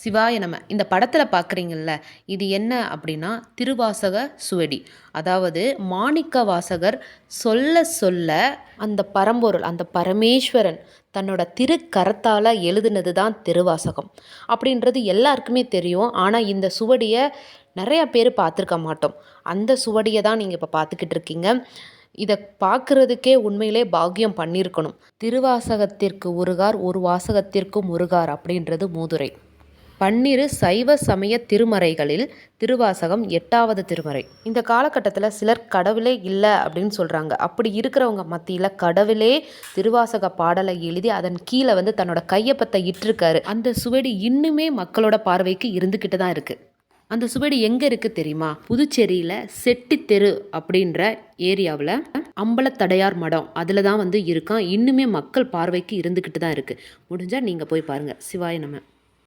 சிவாய நம்ம இந்த படத்தில் பார்க்குறீங்கள்ல இது என்ன அப்படின்னா திருவாசக சுவடி. அதாவது மாணிக்க வாசகர் சொல்ல சொல்ல அந்த பரம்பொருள் அந்த பரமேஸ்வரன் தன்னோட திருக்கரத்தால் எழுதுனது தான் திருவாசகம். அப்படின்றது எல்லாருக்குமே தெரியும். ஆனால் இந்த சுவடியை நிறையா பேர் பார்த்துருக்க மாட்டோம். அந்த சுவடியை தான் நீங்கள் இப்போ பார்த்துக்கிட்டு இருக்கீங்க. இதை பார்க்குறதுக்கே உண்மையிலே பாக்கியம் பண்ணியிருக்கணும் திருவாசகத்திற்கு ஒருகார் ஒரு வாசகத்திற்கும் ஒருகார் அப்படின்றது மூதுரை. பன்னிரு சைவ சமய திருமறைகளில் திருவாசகம் எட்டாவது திருமறை. இந்த காலகட்டத்தில் சிலர் கடவுளே இல்லை அப்படின்னு சொல்கிறாங்க அப்படி இருக்கிறவங்க மத்தியில் கடவுளே திருவாசக பாடலை எழுதி அதன் கீழே வந்து தன்னோட கையப்பத்தை இட்டிருக்காரு. அந்த சுவடி இன்னுமே மக்களோட பார்வைக்கு இருந்துக்கிட்டு தான் இருக்குது அந்த சுவடி எங்கே இருக்குது தெரியுமா? புதுச்சேரியில் செட்டி தெரு அப்படின்ற ஏரியாவில் அம்பலத்தடையார் மடம் அதில் தான் வந்து இருக்கான். இன்னுமே மக்கள் பார்வைக்கு இருந்துக்கிட்டு தான் இருக்குது முடிஞ்சால் நீங்கள் போய் பாருங்கள் சிவாய நம்ம